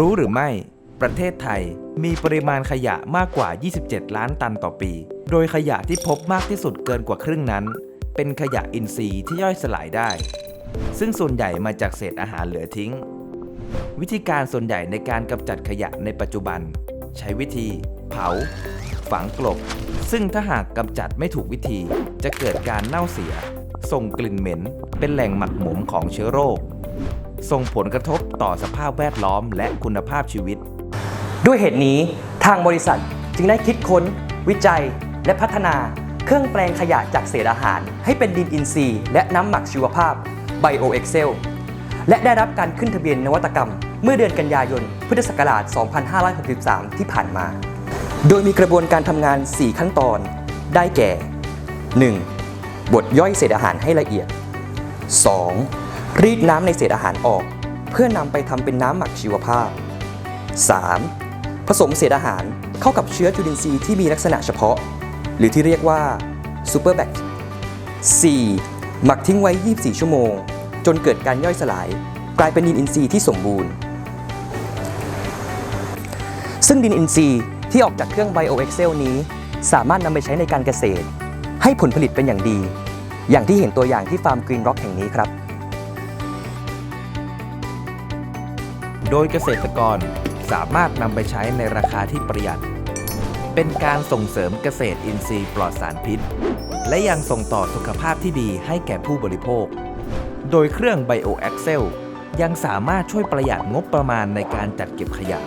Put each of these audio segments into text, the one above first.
รู้หรือไม่ ประเทศไทยมีปริมาณขยะมากกว่า 27 ล้านตันต่อปี โดยขยะที่พบมากที่สุดเกินกว่าครึ่งนั้น เป็นขยะอินทรีย์ที่ย่อยสลายได้ ซึ่งส่วนใหญ่มาจากเศษอาหารเหลือทิ้ง วิธีการส่วนใหญ่ในการกำจัดขยะในปัจจุบัน ใช้วิธี เผา ฝังกลบ ซึ่งถ้าหากกำจัดไม่ถูกวิธี จะเกิดการเน่าเสีย ส่งกลิ่นเหม็น เป็นแหล่งหมักหมมของเชื้อโรค ส่งผลกระทบต่อสภาพแวดล้อมและคุณภาพชีวิต ด้วยเหตุนี้ทางบริษัทจึงได้คิดค้น วิจัย และพัฒนาเครื่องแปลงขยะจากเศษอาหาร ให้เป็นดินอินทรีย์และน้ำหมักชีวภาพ BioExcel และได้รับการขึ้นทะเบียนนวัตกรรม เมื่อเดือนกันยายนพุทธศักราช 2563 ที่ผ่านมา โดยมีกระบวนการทำงาน 4 ขั้นตอน ได้แก่ 1. บดย่อยเศษอาหารให้ละเอียด 2. รีดน้ำในเศษอาหารออก เพื่อนำไปทำเป็นน้ำหมักชีวภาพ 3. ผสมเศษอาหารเข้ากับเชื้อจุลินทรีย์ที่มีลักษณะเฉพาะ หรือที่เรียกว่า Super b a c 4. หมักทิ้งไว้ 24 ชั่วโมง จนเกิดการย่อยสลาย กลายเป็นดินอินทรีย์ที่สมบูรณ์ ซึ่งดินอินทรีย์ที่ออกจากเครื่อง BioExcel นี้ สามารถนำไปใช้ในการเกษตร ให้ผลผลิตเป็นอย่างดี อย่างที่เห็นตัวอย่างที่ฟาร์ม Green Rock แห่งนี้ครับ โดยเกษตรกรสามารถนำไปใช้ในราคาที่ประหยัด เป็นการส่งเสริมเกษตรอินทรีย์ปลอดสารพิษ และยังส่งต่อสุขภาพที่ดีให้แก่ผู้บริโภค โดยเครื่อง BioAxel ยังสามารถช่วยประหยัดงบประมาณในการจัดเก็บขยะ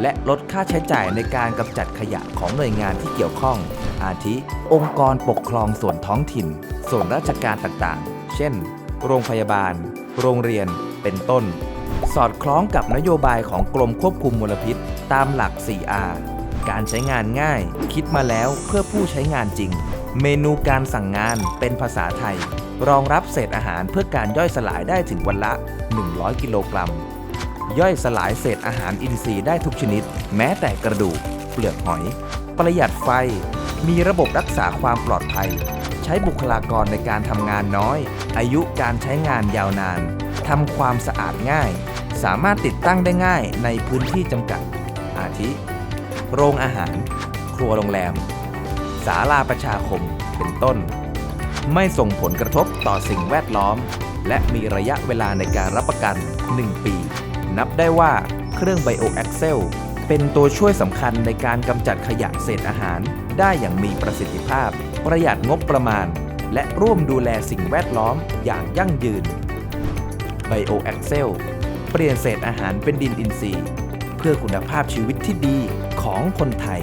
และลดค่าใช้จ่ายในการกำจัดขยะของหน่วยงานที่เกี่ยวข้อง อาทิ องค์กรปกครองส่วนท้องถิ่น ส่วนราชการต่างๆ เช่น โรงพยาบาล โรงเรียน เป็นต้น สอดคล้องกับนโยบายของกรมควบคุมมลพิษ ตามหลัก 4R การใช้งานง่าย คิดมาแล้วเพื่อผู้ใช้งานจริง เมนูการสั่งงานเป็นภาษาไทย รองรับเศษอาหารเพื่อการย่อยสลายได้ถึงวันละ 100 กิโลกรัม ย่อยสลายเศษอาหารอินทรีย์ได้ทุกชนิด แม้แต่กระดูก เปลือกหอย ประหยัดไฟ มีระบบรักษาความปลอดภัย ใช้บุคลากรในการทำงานน้อย อายุการใช้งานยาวนาน ทำความสะอาดง่าย สามารถติดตั้งได้ง่ายในพื้นที่จำกัด อาทิ โรงอาหาร ครัวโรงแรม ศาลาประชาคม เป็นต้น ไม่ส่งผลกระทบต่อสิ่งแวดล้อม และมีระยะเวลาในการรับประกัน 1 ปี นับได้ว่าเครื่อง BioAxel เป็นตัวช่วยสำคัญในการกำจัดขยะเศษอาหารได้อย่างมีประสิทธิภาพ ประหยัดงบประมาณ และร่วมดูแลสิ่งแวดล้อมอย่างยั่งยืน โอแอคเซลเปลี่ยนเศษอาหารเป็นดินอินทรีย์ เพื่อคุณภาพชีวิตที่ดีของคนไทย